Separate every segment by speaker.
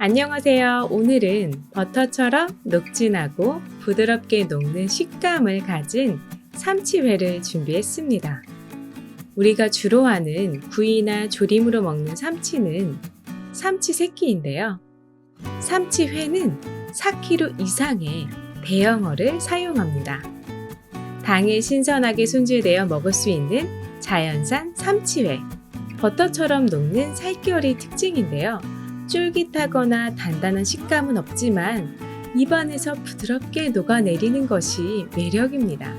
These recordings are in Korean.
Speaker 1: 안녕하세요. 오늘은 버터처럼 녹진하고 부드럽게 녹는 식감을 가진 삼치회를 준비했습니다. 우리가 주로 하는 구이나 조림으로 먹는 삼치는 삼치 새끼인데요. 삼치회는 4kg 이상의 대형어를 사용합니다. 당일 신선하게 손질되어 먹을 수 있는 자연산 삼치회. 버터처럼 녹는 살결이 특징인데요. 쫄깃하거나 단단한 식감은 없지만 입안에서 부드럽게 녹아내리는 것이 매력입니다.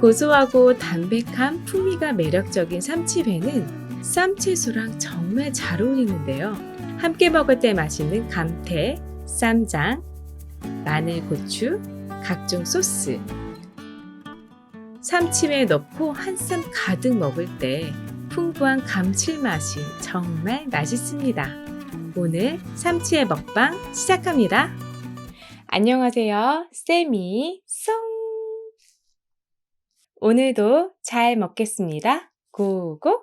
Speaker 1: 고소하고 담백한 풍미가 매력적인 삼치회는 쌈채소랑 정말 잘 어울리는데요. 함께 먹을 때 맛있는 감태, 쌈장, 마늘, 고추, 각종 소스, 삼치회에 넣고 한쌈 가득 먹을 때 풍부한 감칠맛이 정말 맛있습니다. 오늘 삼치의 먹방 시작합니다. 안녕하세요. 쌤이 송! 오늘도 잘 먹겠습니다. 고고!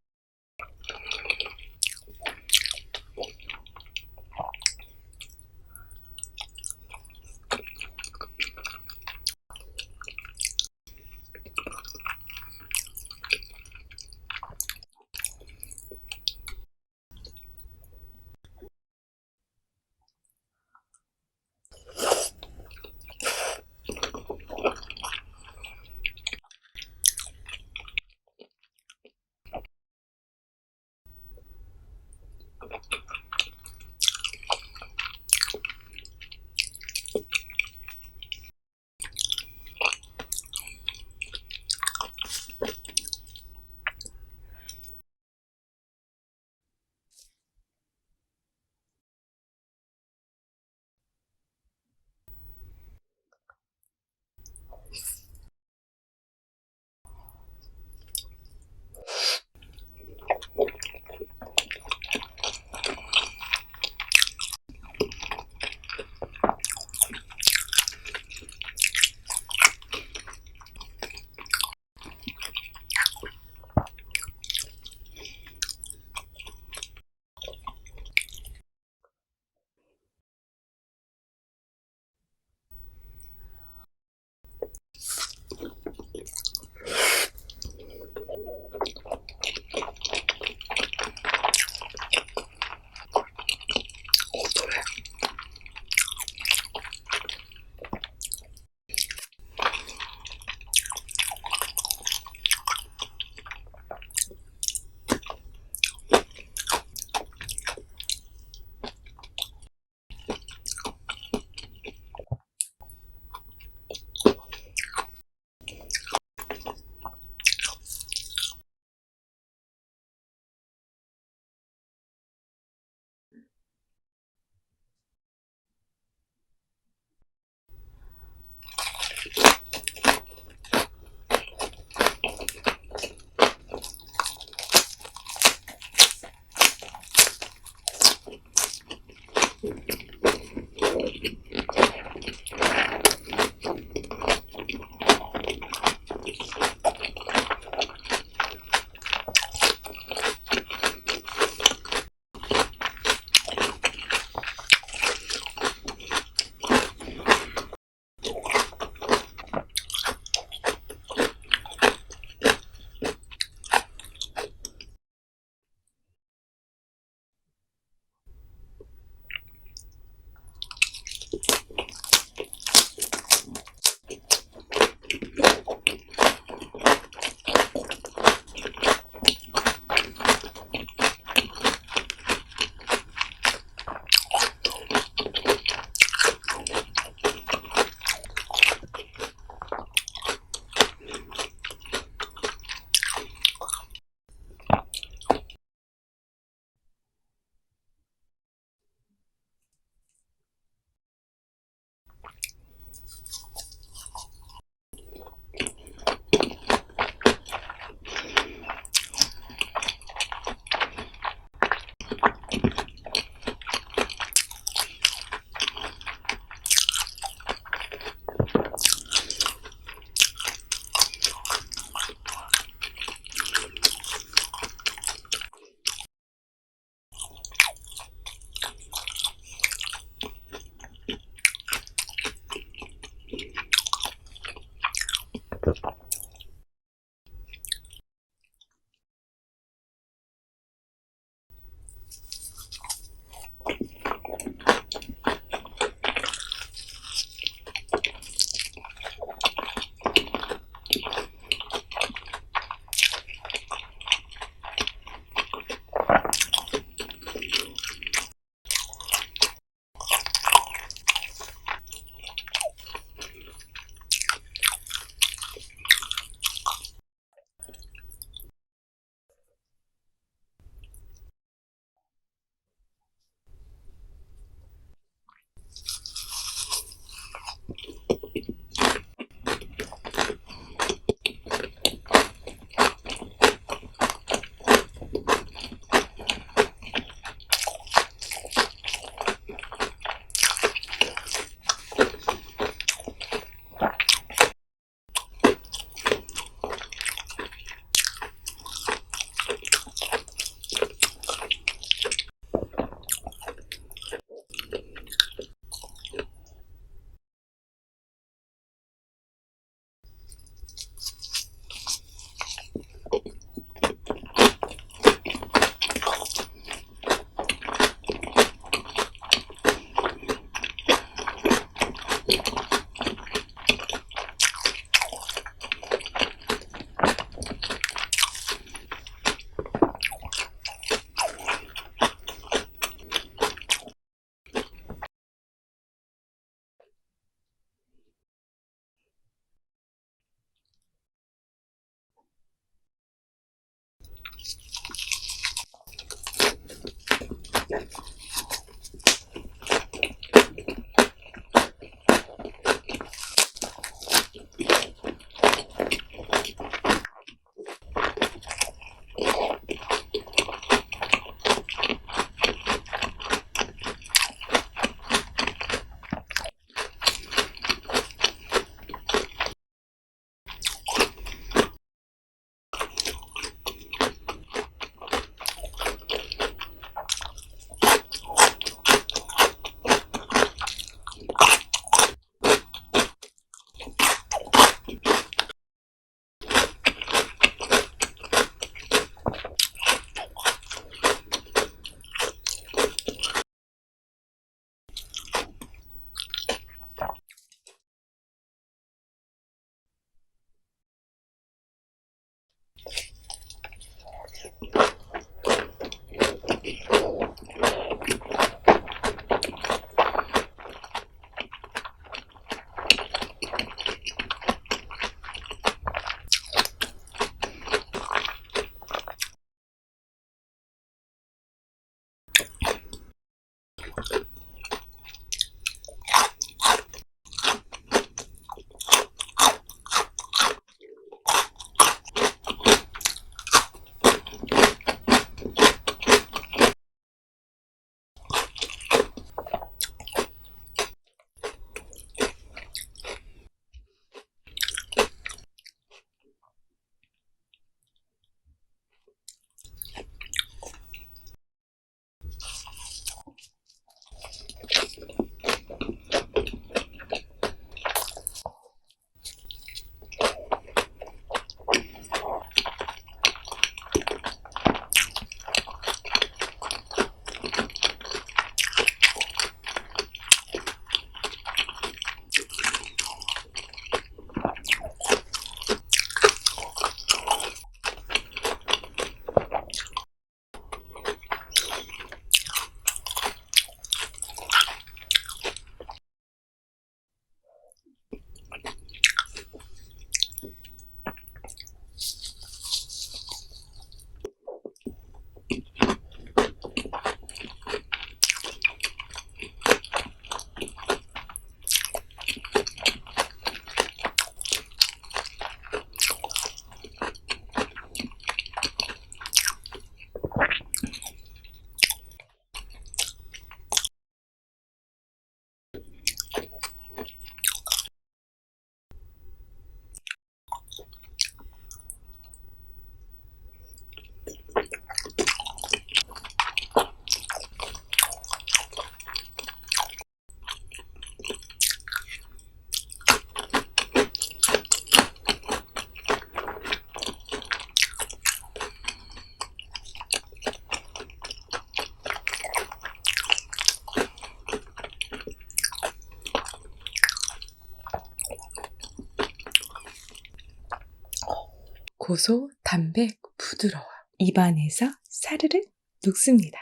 Speaker 1: 고소, 담백, 부드러워. 입안에서 사르르 녹습니다.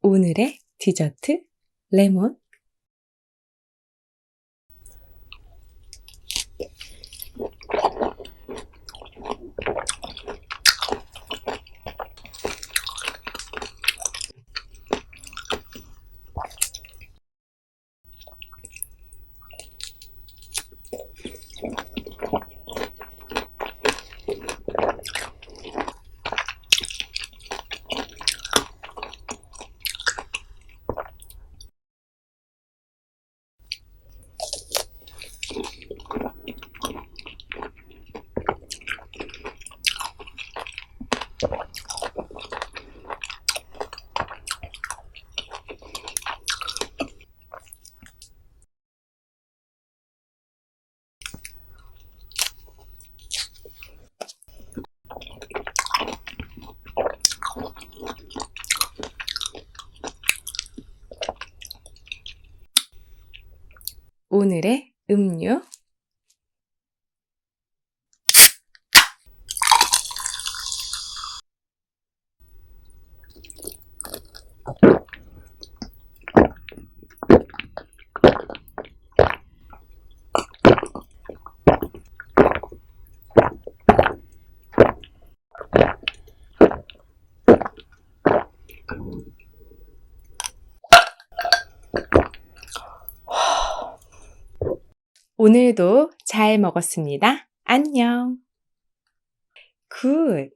Speaker 1: 오늘의 디저트 레몬. 오늘의 음료. 오늘도 잘 먹었습니다. 안녕. 굿.